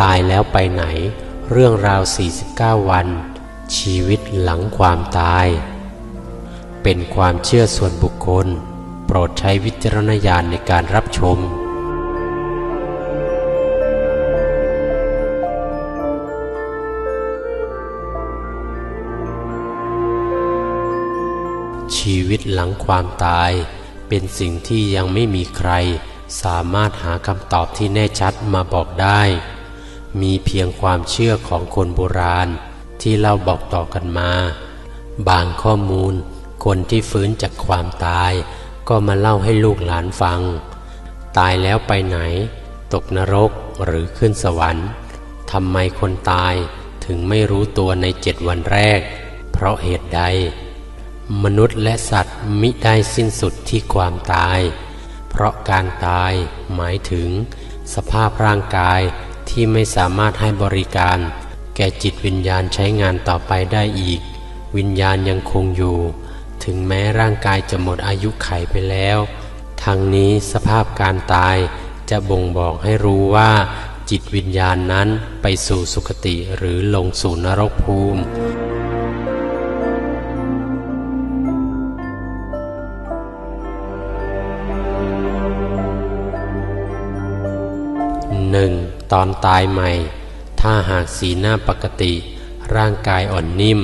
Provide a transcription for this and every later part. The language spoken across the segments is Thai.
ตายแล้วไปไหน เรื่องราว 49 วัน ชีวิตหลังความตาย เป็นความเชื่อส่วนบุคคล โปรดใช้วิจารณญาณในการรับชมชีวิตหลังความตาย เป็นสิ่งที่ยังไม่มีใคร สามารถหาคำตอบที่แน่ชัดมาบอกได้ มีเพียงความเชื่อของคนโบราณ ที่เล่าบอกต่อกันมา บางข้อมูล คนที่ฟื้นจากความตาย ก็มาเล่าให้ลูกหลานฟัง ตายแล้วไปไหน ตกนรกหรือขึ้นสวรรค์ทำไมคนตายถึงไม่รู้ตัวในเจ็ดวันแรก เพราะเหตุใด มนุษย์และสัตว์มิได้สิ้นสุดที่ความตาย เพราะการตายหมายถึง สภาพร่างกาย ที่ไม่สามารถให้บริการ แก่จิตวิญญาณใช้งานต่อไปได้อีก วิญญาณยังคงอยู่ ถึงแม้ร่างกายจะหมดอายุไขไปแล้วทั้งนี้สภาพการตายจะบ่งบอกให้รู้ว่า จิตวิญญาณนั้นไปสู่สุคติหรือลงสู่นรกภูมิหนึ่ง ตอนตายใหม่ ถ้าหากสีหน้าปกติ ร่างกายอ่อนนิ่ม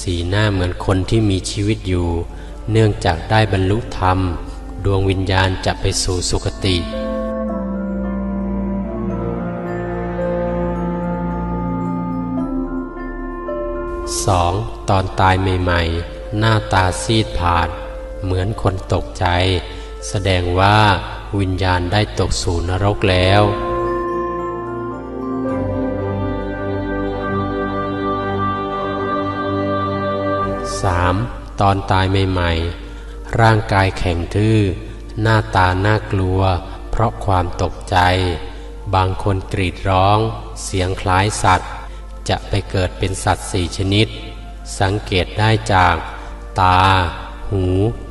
สีหน้าเหมือนคนที่มีชีวิตอยู่ เนื่องจากได้บรรลุธรรม ดวงวิญญาณจะไปสู่สุคติ 2. ตอนตายใหม่ๆ หน้าตาซีดผาด เหมือนคนตกใจ แสดงว่าวิญญาณได้ตกสู่นรกแล้ว 3. ตอนตายใหม่ๆ ร่างกายแข็งทื่อ หน้าตาน่ากลัว เพราะความตกใจ บางคนกรีดร้อง เสียงคล้ายสัตว์ จะไปเกิดเป็นสัตว์สี่ชนิด สังเกตได้จาก ตา หู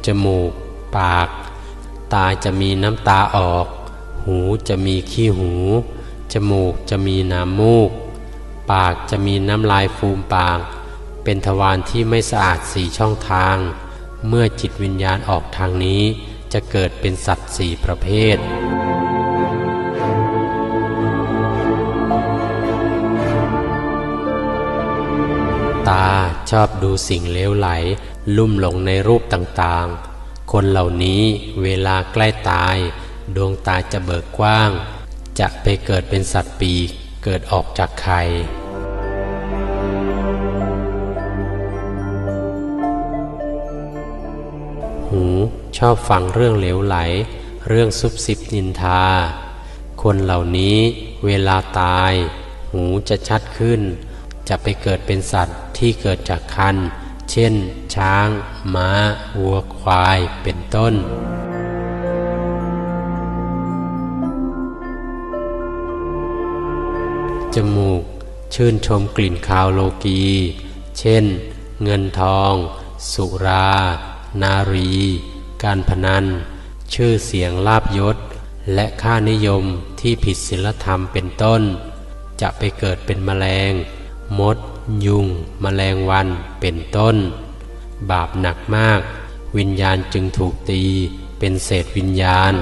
จมูก ปาก ตาจะมีน้ำตาออก หูจะมีขี้หู จมูกจะมีน้ำมูก ปากจะมีน้ำลายฟูมปาก เป็นทวารที่ไม่สะอาดสี่ช่องทาง เมื่อจิตวิญญาณออกทางนี้ จะเกิดเป็นสัตว์สี่ประเภท ตาชอบดูสิ่งเลวไหล ลุ่มหลงในรูปต่างๆ คนเหล่านี้เวลาใกล้ตาย ดวงตาจะเบิกกว้าง จะไปเกิดเป็นสัตว์ปีกเกิดออกจากไข่ ชอบฟังเรื่องเหลวไหล เรื่องซุบซิบนินทา คนเหล่านี้เวลาตาย หูจะชัดขึ้น จะไปเกิดเป็นสัตว์ที่เกิดจากคัน เช่น ช้างม้า วัวควายเป็นต้นจมูกชื่นชมกลิ่นคาวโลกี เช่น เงินทอง สุรา นารี การพนัน ชื่อเสียงลาบยศ และค่านิยมที่ผิดศีลธรรมเป็นต้น จะไปเกิดเป็นแมลง มด ยุง แมลงวันเป็นต้น บาปหนักมาก วิญญาณจึงถูกตีเป็นเศษวิญญาณ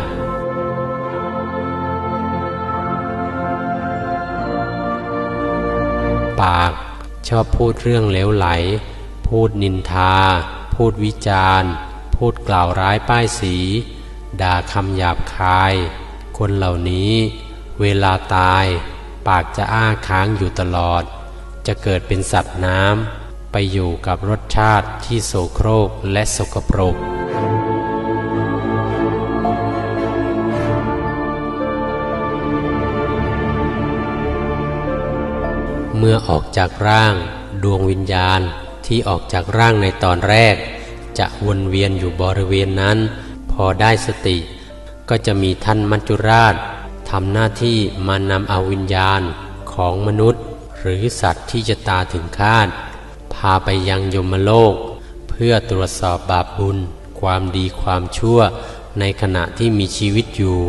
ปากชอบพูดเรื่องเลวไหล พูดนินทา พูดวิจารณ์ พูดกล่าวร้ายป้ายสี ด่าคำหยาบคาย คนเหล่านี้ เวลาตาย ปากจะอ้าค้างอยู่ตลอด จะเกิดเป็นสัตว์น้ำ ไปอยู่กับรสชาติที่โสโครกและสกปรกเมื่อออกจากร่างดวงวิญญาณที่ออกจากร่างในตอนแรก จะวนเวียนอยู่บริเวณนั้น พอได้สติ ก็จะมีท่านมัจจุราชทำหน้าที่มานำเอาวิญญาณของมนุษย์ หรือสัตว์ที่จะตาถึงคาด พาไปยังยมโลก เพื่อตรวจสอบบาปบุญ ความดีความชั่วในขณะที่มีชีวิตอยู่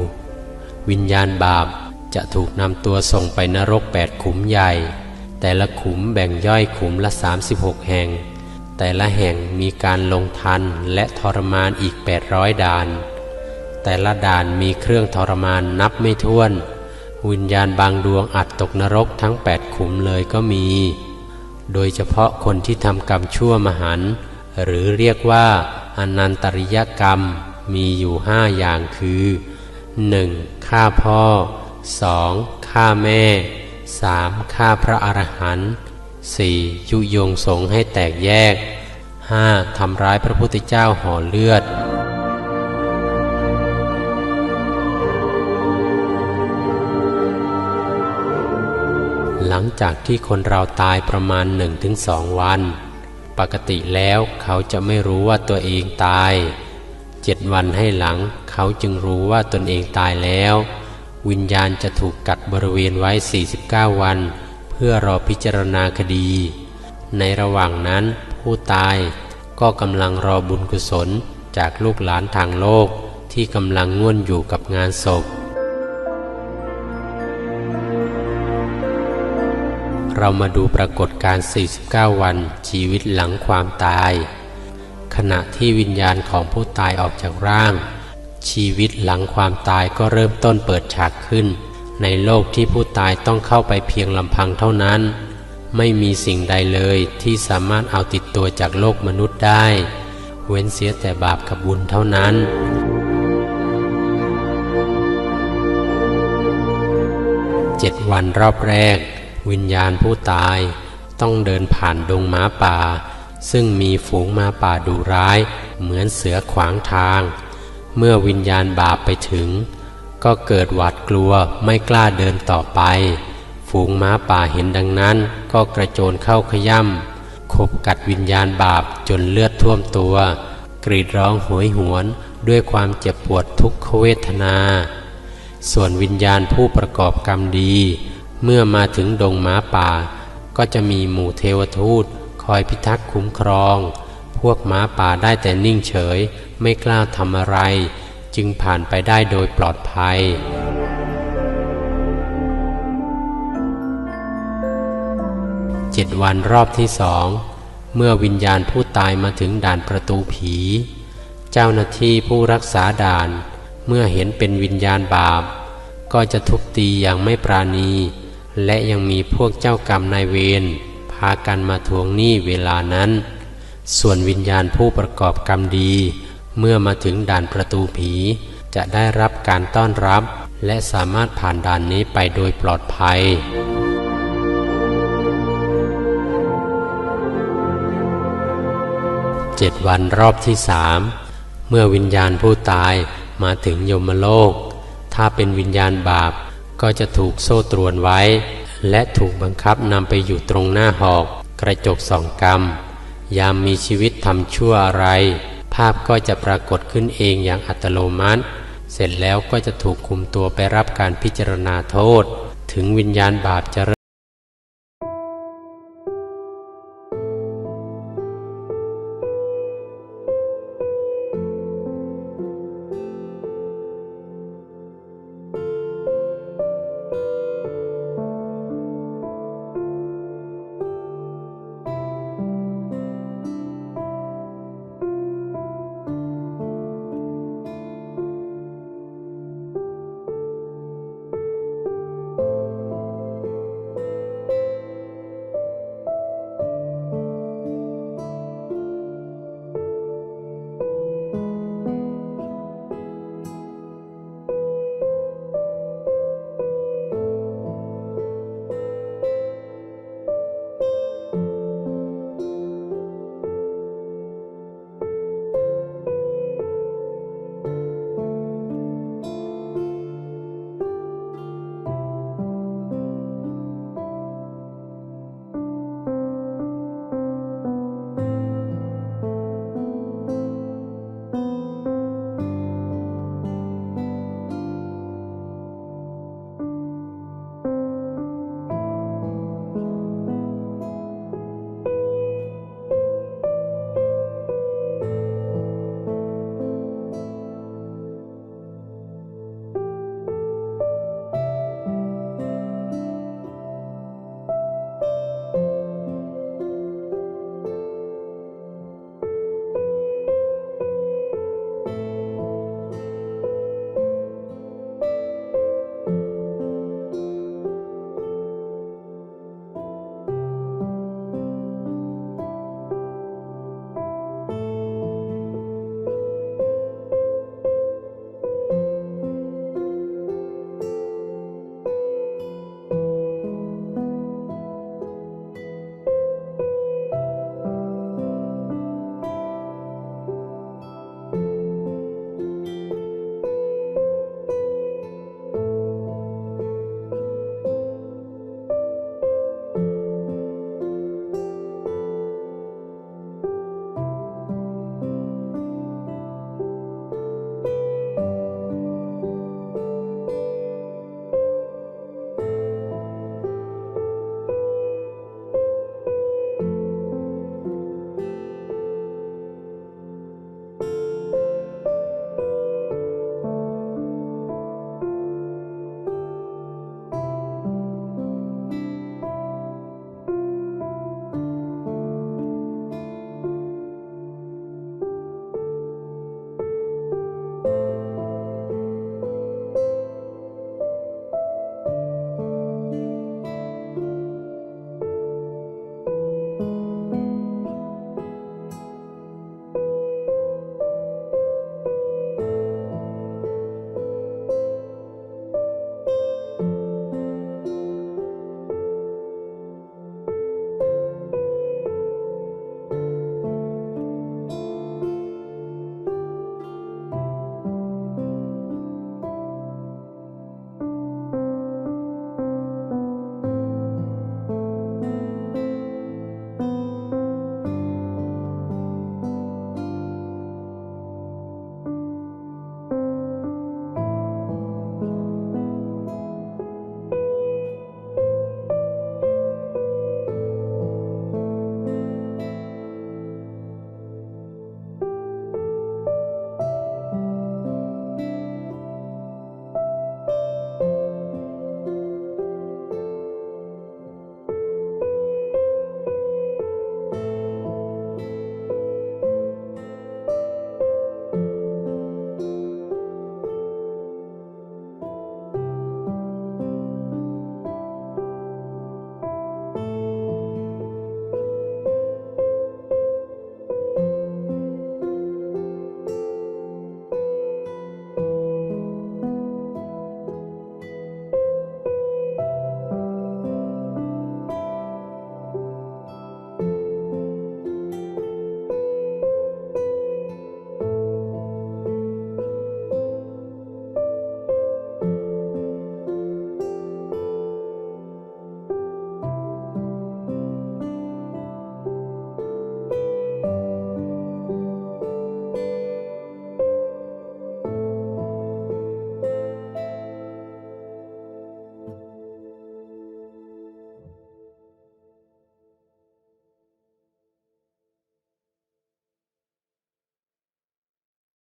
วิญญาณบาปจะถูกนำตัวส่งไปนรกแปดขุมใหญ่ แต่ละขุมแบ่งย่อยขุมละ 36 แห่ง แต่ละแห่งมีการลงทันและทรมานอีก 800ด่าน แต่ละด่านมีเครื่องทรมานนับไม่ถ้วน วิญญาณบางดวงอัดตกนรกทั้ง 8 ขุมเลยก็มี โดยเฉพาะคนที่ทำกรรมชั่วมหัน หรือเรียกว่าอนันตริยกรรมมีอยู่ห้าอย่างคือ 1. ฆ่าพ่อ 2. ฆ่าแม่ 3. ฆ่าพระอรหันต์ 4. ยุยงสงให้แตกแยก 5. ทำร้ายพระพุทธเจ้าห่อเลือด หลังจากที่คนเราตายประมาณ 1-2 วัน ปกติแล้วเขาจะไม่รู้ว่าตัวเองตายเจ็ดวันให้หลังเขาจึงรู้ว่าตนเองตายแล้ว วิญญาณจะถูกกัดบริเวณไว้ 49 วัน พื่อรอพิจารณาคดี ในระหว่างนั้นผู้ตายก็กำลังรอบุญกุศลจากลูกหลานทางโลกที่กำลังง่วนอยู่กับงานศพ เรามาดูปรากฏการณ์49 วันชีวิตหลังความตาย ขณะที่วิญญาณของผู้ตายออกจากร่าง ชีวิตหลังความตายก็เริ่มต้นเปิดฉากขึ้น ในโลกที่ผู้ตายต้องเข้าไปเพียงลำพังเท่านั้น ไม่มีสิ่งใดเลยที่สามารถเอาติดตัวจากโลกมนุษย์ได้ เว้นเสียแต่บาปกับบุญเท่านั้น เจ็ดวันรอบแรก วิญญาณผู้ตายต้องเดินผ่านดงม้าป่า ซึ่งมีฝูงม้าป่าดุร้าย เหมือนเสือขวางทาง เมื่อวิญญาณบาปไปถึง ก็เกิดหวาดกลัวไม่กล้าเดินต่อไป ฝูงม้าป่าเห็นดังนั้น ก็กระโจนเข้าขย่ำขบกัดวิญญาณบาปจนเลือดท่วมตัว กรีดร้องโหยหวนด้วยความเจ็บปวดทุกขเวทนา ส่วนวิญญาณผู้ประกอบกรรมดี เมื่อมาถึงดงม้าป่า ก็จะมีหมู่เทวทูต คอยพิทักษ์คุ้มครอง พวกม้าป่าได้แต่นิ่งเฉย ไม่กล้าทำอะไร จึงผ่านไปได้โดยปลอดภัย เจ็ดวันรอบที่สอง เมื่อวิญญาณผู้ตายมาถึงด่านประตูผี เจ้าหน้าที่ผู้รักษาด่าน เมื่อเห็นเป็นวิญญาณบาป ก็จะทุบตีอย่างไม่ปราณี และยังมีพวกเจ้ากรรมนายเวรพากันมาทวงหนี้เวลานั้น ส่วนวิญญาณผู้ประกอบกรรมดี เมื่อมาถึงด่านประตูผี จะได้รับการต้อนรับ และสามารถผ่านด่านนี้ไปโดยปลอดภัย เจ็ดวันรอบที่สามเมื่อวิญญาณผู้ตายมาถึงยมโลก ถ้าเป็นวิญญาณบาปก็จะถูกโซ่ตรวนไว้ และถูกบังคับนำไปอยู่ตรงหน้าหอก กระจกสองกรรม ยามมีชีวิตทำชั่วอะไร ภาพก็จะปรากฏขึ้นเองอย่างอัตโนมัติ เสร็จแล้วก็จะถูกคุมตัวไปรับการพิจารณาโทษ ถึงวิญญาณบาปจะ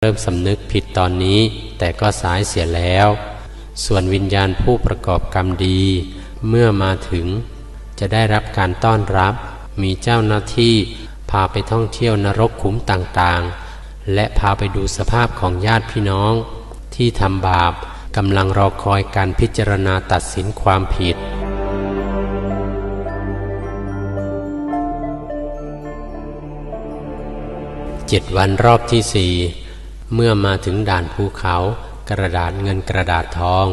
ริ่มสำนึกผิดตอนนี้ แต่ก็สายเสียแล้ว ส่วนวิญญาณผู้ประกอบกรรมดี เมื่อมาถึง จะได้รับการต้อนรับ มีเจ้าหน้าที่พาไปท่องเที่ยวนรกขุมต่างๆ และพาไปดูสภาพของญาติพี่น้อง ที่ทำบาปกำลังรอคอยการพิจารณาตัดสินความผิดเจ็ดวันรอบที่สี่ เมื่อมาถึงด่านภูเขา กระดาษเงินกระดาษทอง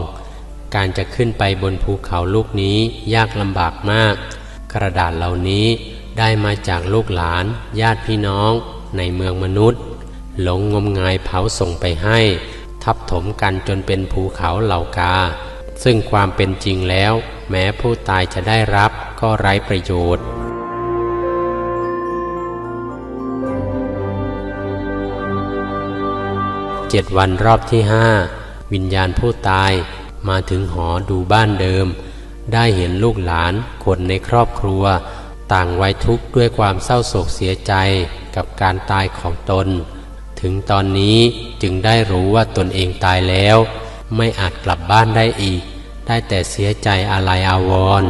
การจะขึ้นไปบนภูเขาลูกนี้ยากลำบากมาก กระดาษเหล่านี้ได้มาจากลูกหลาน ญาติพี่น้องในเมืองมนุษย์ หลงงมงายเผาส่งไปให้ ทับถมกันจนเป็นภูเขาเหล่ากา ซึ่งความเป็นจริงแล้ว แม้ผู้ตายจะได้รับก็ไร้ประโยชน์ จ็ดวันรอบที่ห้าวิญญาณผู้ตายมาถึงหอดูบ้านเดิม ได้เห็นลูกหลานคนในครอบครัว ต่างไว้ทุกข์ด้วยความเศร้าโศกเสียใจกับการตายของตน ถึงตอนนี้จึงได้รู้ว่าตนเองตายแล้ว ไม่อาจกลับบ้านได้อีก ได้แต่เสียใจอะไรอาวรณ์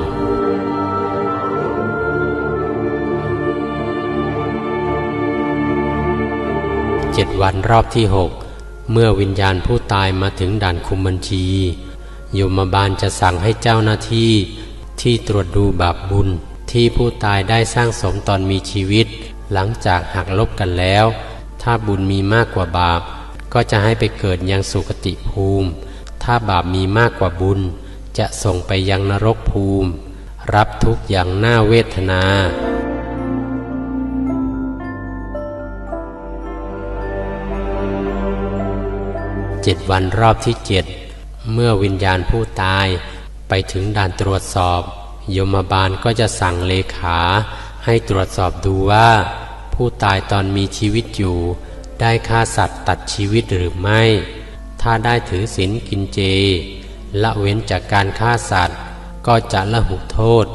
เจ็ดวันรอบที่หก เมื่อวิญญาณผู้ตายมาถึงด่านคุมบัญชีโยมบาลจะสั่งให้เจ้าหน้าที่ ที่ตรวจดูบาปบุญ ที่ผู้ตายได้สร้างสมตอนมีชีวิต หลังจากหักลบกันแล้ว ถ้าบุญมีมากกว่าบาป ก็จะให้ไปเกิดยังสุคติภูมิ ถ้าบาปมีมากกว่าบุญ จะส่งไปยังนรกภูมิ รับทุกอย่างน่าเวทนา เจ็ดวันรอบที่เจ็ดเมื่อวิญญาณผู้ตายไปถึงด่านตรวจสอบ ยมบาลก็จะสั่งเลขาให้ตรวจสอบดูว่า ผู้ตายตอนมีชีวิตอยู่ ได้ฆ่าสัตว์ตัดชีวิตหรือไม่ ถ้าได้ถือศีลกินเจ ละเว้นจากการฆ่าสัตว์ ก็จะละหุโทษ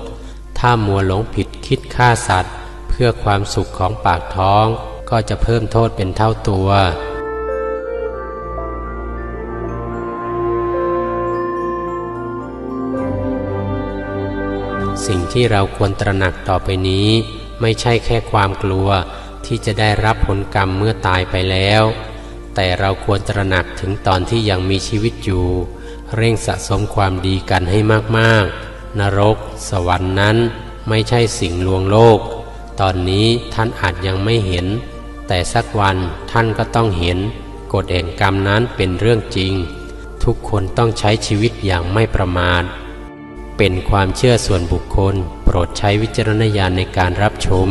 ถ้ามัวหลงผิดคิดฆ่าสัตว์ เพื่อความสุขของปากท้องก็จะเพิ่มโทษเป็นเท่าตัว สิ่งที่เราควรตระหนักต่อไปนี้ ไม่ใช่แค่ความกลัวที่จะได้รับผลกรรมเมื่อตายไปแล้ว แต่เราควรตระหนักถึงตอนที่ยังมีชีวิตอยู่ เร่งสะสมความดีกันให้มากๆ นรก สวรรค์นั้น ไม่ใช่สิ่งลวงโลก ตอนนี้ท่านอาจยังไม่เห็น แต่สักวันท่านก็ต้องเห็นกฎแห่งกรรมนั้นเป็นเรื่องจริง ทุกคนต้องใช้ชีวิตอย่างไม่ประมาท เป็นความเชื่อส่วนบุคคล โปรดใช้วิจารณญาณในการรับชม